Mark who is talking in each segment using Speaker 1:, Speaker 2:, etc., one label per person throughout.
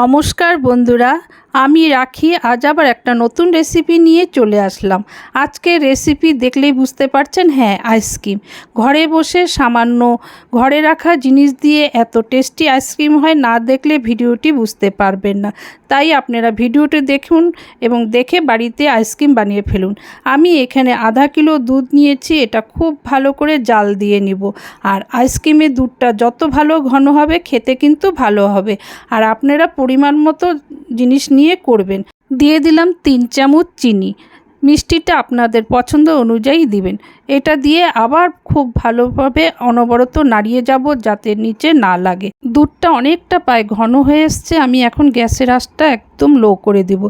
Speaker 1: নমস্কার বন্ধুরা, আমি রাখি। আজ আবার একটা নতুন রেসিপি নিয়ে চলে আসলাম। আজকের রেসিপি দেখলেই বুঝতে পারছেন হ্যাঁ আইসক্রিম ঘরে বসে সামান্য ঘরে রাখা জিনিস দিয়ে এত টেস্টি আইসক্রিম হয়, না দেখলে ভিডিওটি বুঝতে পারবেন না। তাই আপনারা ভিডিওটি দেখুন এবং দেখে বাড়িতে আইসক্রিম বানিয়ে ফেলুন। আমি এখানে আধা কিলো দুধ নিয়েছি, এটা খুব ভালো করে জাল দিয়ে নিব। আর আইসক্রিমের দুধটা যত ভালো ঘন হবে, খেতে কিন্তু ভালো হবে। আর আপনারা পরিমাণ মতো জিনিস নিয়ে করবেন। দিয়ে দিলাম তিন চামচ চিনি। মিষ্টিটা আপনাদের পছন্দ অনুযায়ী দিবেন। এটা দিয়ে আবার খুব ভালোভাবে অনবরত নাড়িয়ে যাব যাতে নিচে না লাগে। দুধটা অনেকটা পায় ঘন হয়ে এসছে, আমি এখন গ্যাসের আঁচটা একদম লো করে দিব।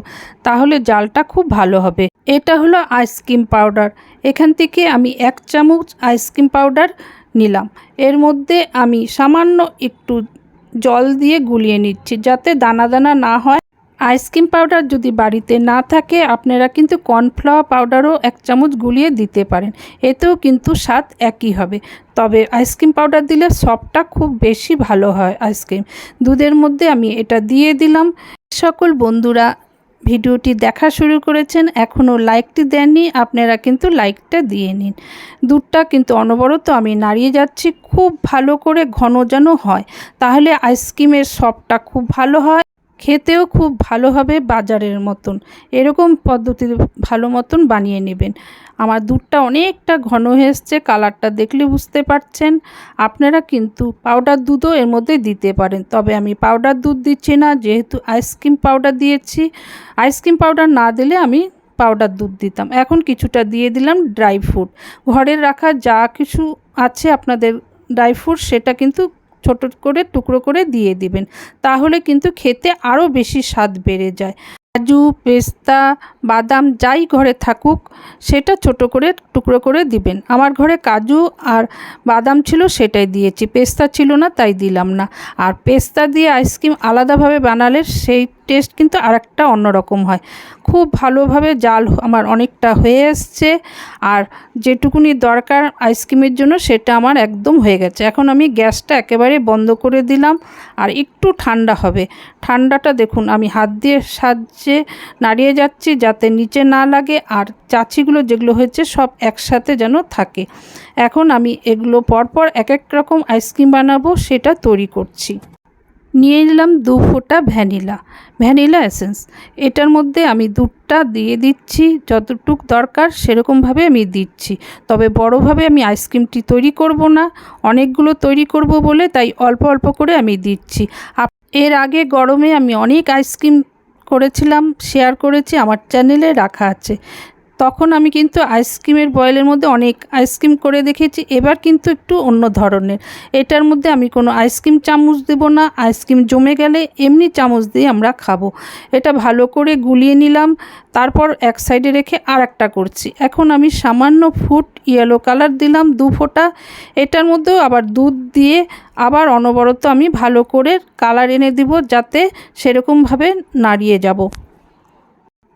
Speaker 1: তাহলে জালটা খুব ভালো হবে। এটা হলো আইসক্রিম পাউডার এখান থেকে আমি এক চামচ আইসক্রিম পাউডার নিলাম। এর মধ্যে আমি সামান্য একটু জল দিয়ে গুলিয়ে নিচ্ছি যাতে দানা দানা না হয়। আইসক্রিম পাউডার যদি বাড়িতে না থাকে, আপনারা কিন্তু কর্নফ্লাওয়ার পাউডারও এক চামচ গুলিয়ে দিতে পারেন। এতেও কিন্তু স্বাদ একই হবে। তবে আইসক্রিম পাউডার দিলে সবটা খুব বেশি ভালো হয় আইসক্রিম। দুধের মধ্যে আমি এটা দিয়ে দিলাম। সকল বন্ধুরা ভিডিওটি দেখা শুরু করেছেন, এখনও লাইকটি দেননি, আপনারা কিন্তু লাইকটা দিয়ে নিন। দুধটা কিন্তু অনবরত আমি নাড়িয়ে যাচ্ছি, খুব ভালো করে ঘন যেন হয়। তাহলে আইসক্রিমের সবটা খুব ভালো হয়। খেতেও খুব ভালো হবে বাজারের মতন। এরকম পদ্ধতিতে ভালো মতন বানিয়ে নেবেন। আমার দুধটা অনেকটা ঘন হয়ে এসছে, কালারটা দেখলে বুঝতে পারছেন। আপনারা কিন্তু পাউডার দুধও এর মধ্যে দিতে পারেন। তবে আমি পাউডার দুধ দিচ্ছি না, যেহেতু আইসক্রিম পাউডার দিয়েছি। আইসক্রিম পাউডার না দিলে আমি পাউডার দুধ দিতাম। এখন কিছুটা দিয়ে দিলাম ড্রাই ফ্রুট ঘরের রাখা যা কিছু আছে আপনাদের ড্রাই ফ্রুট সেটা কিন্তু ছোট করে, টুকরো করে দিয়ে দিবেন। তাহলে কিন্তু খেতে আরও বেশি স্বাদ বেড়ে যায়। কাজু, পেস্তা, বাদাম যাই ঘরে থাকুক, সেটা ছোট করে, টুকরো করে দিবেন। আমার ঘরে কাজু আর বাদাম ছিল সেটাই দিয়েছি। পেস্তা ছিল না, তাই দিলাম না। আর পেস্তা দিয়ে আইসক্রিম আলাদাভাবে বানালে সেই টেস্ট কিন্তু আর আরেকটা অন্যরকম হয়। খুব ভালোভাবে জাল আমার অনেকটা হয়ে এসছে আর যেটুকুনি দরকার আইসক্রিমের জন্য সেটা আমার একদম হয়ে গেছে। এখন আমি গ্যাসটা একেবারে বন্ধ করে দিলাম আর একটু ঠান্ডা হবে। ঠান্ডাটা দেখুন, আমি হাত দিয়ে সাহায্যে নাড়িয়ে যাচ্ছি যাতে নিচে না লাগে আর চাচিগুলো যেগুলো হয়েছে সব একসাথে যেন থাকে। এখন আমি এগুলো পরপর এক এক রকম আইসক্রিম বানাবো, সেটা তৈরি করছি। নিয়ে নিলাম দু ফোঁটা ভ্যানিলা ভ্যানিলা এসেন্স। এটার মধ্যে আমি দুধটা দিয়ে দিচ্ছি, যতটুক দরকার সেরকমভাবে আমি দিচ্ছি। তবে বড়োভাবে আমি আইসক্রিমটি তৈরি করব না, অনেকগুলো তৈরি করব বলে তাই অল্প অল্প করে আমি দিচ্ছি। এর আগে গরমে আমি অনেক আইসক্রিম করেছিলাম, শেয়ার করেছি, আমার চ্যানেলে রাখা আছে। তখন আমি কিন্তু আইসক্রিমের বয়েলের মধ্যে অনেক আইসক্রিম করে দেখেছি। এবার কিন্তু একটু অন্য ধরনের। এটার মধ্যে আমি কোনো আইসক্রিম চামচ দেব না। আইসক্রিম জমে গেলে এমনি চামচ দিয়ে আমরা খাব। এটা ভালো করে গুলিয়ে নিলাম। তারপর এক সাইডে রেখে আর একটা করছি। এখন আমি সামান্য ফুড ইয়েলো কালার দিলাম দু ফোঁটা। এটার মধ্যেও আবার দুধ দিয়ে আবার অনবরত আমি ভালো করে কালার এনে দিব যাতে সেরকমভাবে নাড়িয়ে যাব।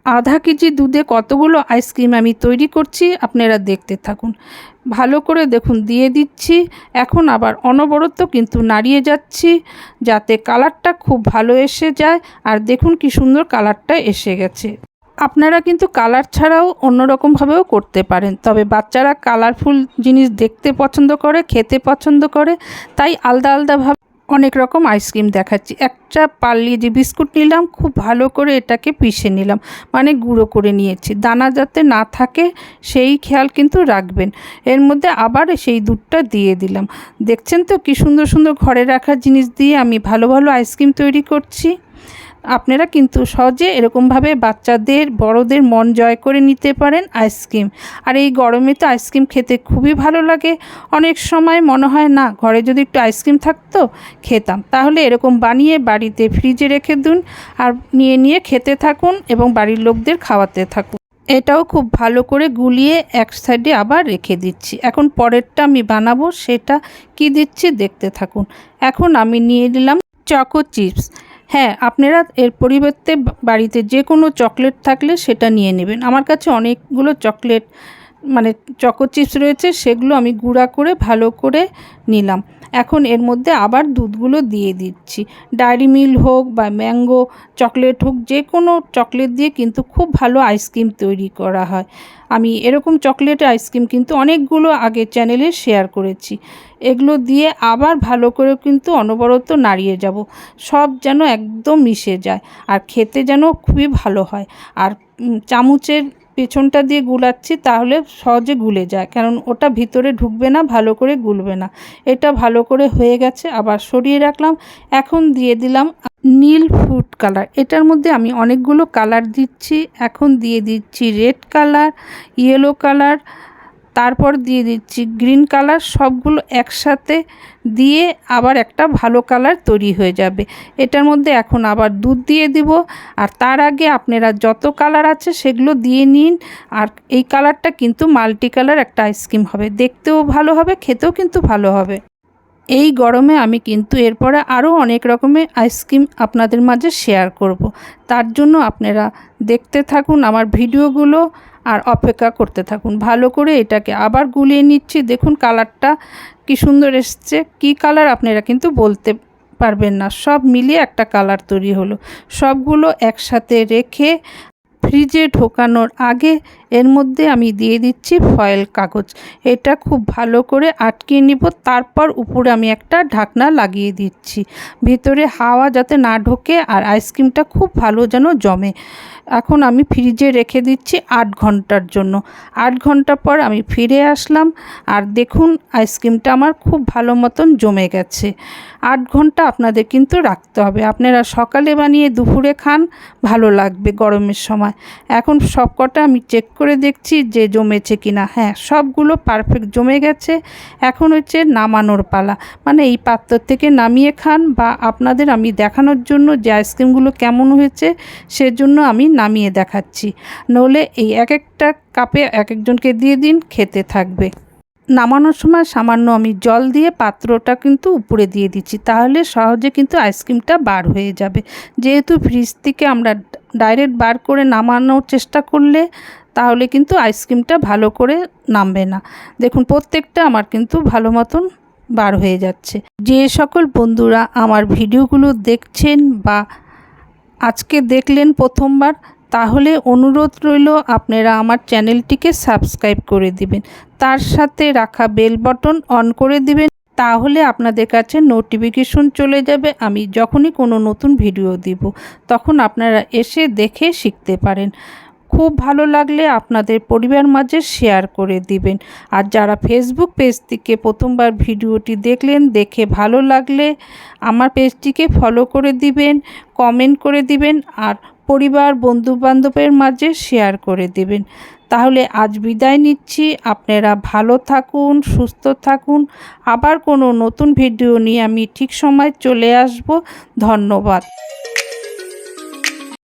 Speaker 1: আধা কেজি দুধে কতগুলো আইসক্রিম আমি তৈরি করছি আপনারা দেখতে থাকুন। ভালো করে দেখুন, দিয়ে দিচ্ছি। এখন আবার অনবরত কিন্তু নাড়িয়ে যাচ্ছি যাতে কালারটা খুব ভালো এসে যায়। আর দেখুন কি সুন্দর কালারটা এসে গেছে। আপনারা কিন্তু কালার ছাড়াও অন্যরকমভাবেও করতে পারেন। তবে বাচ্চারা কালারফুল জিনিস দেখতে পছন্দ করে, খেতে পছন্দ করে, তাই আলাদা আলাদাভাবে অনেক রকম আইসক্রিম দেখাচ্ছি। একটা পাল্লি যে বিস্কুট নিলাম, খুব ভালো করে এটাকে পিষে নিলাম। মানে গুঁড়ো করে নিয়েছি। দানা যাতে না থাকে, সেই খেয়াল কিন্তু রাখবেন। এর মধ্যে আবার সেই দুধটা দিয়ে দিলাম। দেখছেন তো কি সুন্দর সুন্দর ঘরে রাখা জিনিস দিয়ে আমি ভালো ভালো আইসক্রিম তৈরি করছি। আপনারা কিন্তু সহজে এরকমভাবে বাচ্চাদের, বড়দের মন জয় করে নিতে পারেন আইসক্রিম। আর এই গরমে তো আইসক্রিম খেতে খুবই ভালো লাগে। অনেক সময় মনে হয়, না, ঘরে যদি একটু আইসক্রিম থাকতো, খেতাম। তাহলে এরকম বানিয়ে বাড়িতে ফ্রিজে রেখে দিন আর নিয়ে নিয়ে খেতে থাকুন এবং বাড়ির লোকদের খাওয়াতে থাকুন। এটাও খুব ভালো করে গুলিয়ে এক সাইডে আবার রেখে দিচ্ছি। এখন পরেরটা আমি বানাবো, সেটা কি দিচ্ছি দেখতে থাকুন। এখন আমি নিয়ে নিলাম চকো চিপস হ্যাঁ আপনারা এর পরিবর্তে বাড়িতে যে কোনো চকলেট থাকলে সেটা নিয়ে নেবেন। আমার কাছে অনেকগুলো চকলেট মানে চকো চিপস রয়েছে, সেগুলো আমি গুঁড়া করে ভালো করে নিলাম। এখন এর মধ্যে আবার দুধগুলো দিয়ে দিচ্ছি। ডায়েরি মিল হোক বা ম্যাঙ্গো চকলেট হোক, যে কোনো চকলেট দিয়ে কিন্তু খুব ভালো আইসক্রিম তৈরি করা হয়। আমি এরকম চকলেট আইসক্রিম কিন্তু অনেকগুলো আগে চ্যানেলে শেয়ার করেছি। এগুলো দিয়ে আবার ভালো করে কিন্তু অনবরত নাড়িয়ে যাব। সব যেন একদম মিশে যায়, আর খেতে যেন খুবই ভালো হয়। আর চামচের পেছনটা দিয়ে গুলাচ্ছি তাহলে সহজে গুলে যায়। কারণ ওটা ভিতরে ঢুকবে না, ভালো করে গুলবে না। এটা ভালো করে হয়ে গেছে, আবার সরিয়ে রাখলাম। এখন দিয়ে দিলাম নীল ফুড কালার। এটার মধ্যে আমি অনেকগুলো কালার দিচ্ছি। এখন দিয়ে দিচ্ছি রেড কালার, ইয়েলো কালার তারপর দিয়ে দিচ্ছি গ্রিন কালার সবগুলো একসাথে দিয়ে আবার একটা ভালো কালার তৈরি হয়ে যাবে। এটার মধ্যে এখন আবার দুধ দিয়ে দিব। আর তার আগে আপনারা যত কালার আছে সেগুলো দিয়ে নিন। আর এই কালারটা কিন্তু মাল্টি কালার একটা আইসক্রিম হবে। দেখতেও ভালো হবে, খেতেও কিন্তু ভালো হবে। এই গরমে আমি কিন্তু এরপরে আরও অনেক রকমের আইসক্রিম আপনাদের মাঝে শেয়ার করব। তার জন্য আপনারা দেখতে থাকুন আমার ভিডিওগুলো আর অপেক্ষা করতে থাকুন। ভালো করে এটাকে আবার গুলিয়ে নিচ্ছি। দেখুন কালারটা কি সুন্দর এসছে। কি কালার আপনারা কিন্তু বলতে পারবেন না। সব মিলিয়ে একটা কালার তৈরি হলো। সবগুলো একসাথে রেখে ফ্রিজে ঢোকানোর আগে এর মধ্যে আমি দিয়ে দিচ্ছি ফয়েল কাগজ। এটা খুব ভালো করে আটকিয়ে নিব, তারপর উপরে আমি একটা ঢাকনা লাগিয়ে দিচ্ছি। ভিতরে হাওয়া যাতে না ঢোকে আর আইসক্রিমটা খুব ভালো যেন জমে। এখন আমি ফ্রিজে রেখে দিচ্ছি আট ঘণ্টার জন্য। আট ঘণ্টা পর আমি ফিরে আসলাম আর দেখুন আইসক্রিমটা আমার খুব ভালো মতন জমে গেছে। আট ঘণ্টা আপনাদের কিন্তু রাখতে হবে। আপনারা সকালে বানিয়ে দুপুরে খান, ভালো লাগবে গরমের সময়। এখন সব কটা আমি চেক করে দেখছি যে জমেছে কিনা। হ্যাঁ সবগুলো পারফেক্ট জমে গেছে। এখন হচ্ছে নামানোর পালা। মানে এই পাত্র থেকে নামিয়ে খান বা আপনাদের আমি দেখানোর জন্য যে আইসক্রিমগুলো কেমন হয়েছে, সেজন্য আমি নামিয়ে দেখাচ্ছি। নইলে এই এক একটা কাপে এক একজনকে দিয়ে দিন, খেতে থাকবে। নামানোর সময় সামান্য আমি জল দিয়ে পাত্রটা কিন্তু উপরে দিয়ে দিচ্ছি। তাহলে সহজে কিন্তু আইসক্রিমটা বার হয়ে যাবে। যেহেতু ফ্রিজ থেকে আমরা ডাইরেক্ট বার করে নামানোর চেষ্টা করলে তাহলে কিন্তু আইসক্রিমটা ভালো করে নামবে না। দেখুন, প্রত্যেকটা আমার কিন্তু ভালো মতন বার হয়ে যাচ্ছে। যে সকল বন্ধুরা আমার ভিডিওগুলো দেখছেন বা আজকে দেখলেন প্রথমবার, তাহলে অনুরোধ রইল আপনারা আমার চ্যানেলটিকে সাবস্ক্রাইব করে দিবেন। তার সাথে রাখা বেল বটন অন করে দিবেন, তাহলে আপনাদের কাছে নোটিফিকেশন চলে যাবে, আমি যখনই কোনো নতুন ভিডিও দিব, তখন আপনারা এসে দেখে শিখতে পারেন। খুব ভালো লাগলে আপনাদের পরিবার মাঝে শেয়ার করে দিবেন। আর যারা ফেসবুক পেজ থেকে প্রথমবার ভিডিওটি দেখলেন, দেখে ভালো লাগলে আমার পেজটিকে ফলো করে দিবেন কমেন্ট করে দিবেন আর পরিবার, বন্ধুবান্ধবের মাঝে শেয়ার করে দিবেন। তাহলে আজ বিদায় নিচ্ছি। আপনারা ভালো থাকুন, সুস্থ থাকুন। আবার কোনো নতুন ভিডিও নিয়ে আমি ঠিক সময় চলে আসব। ধন্যবাদ।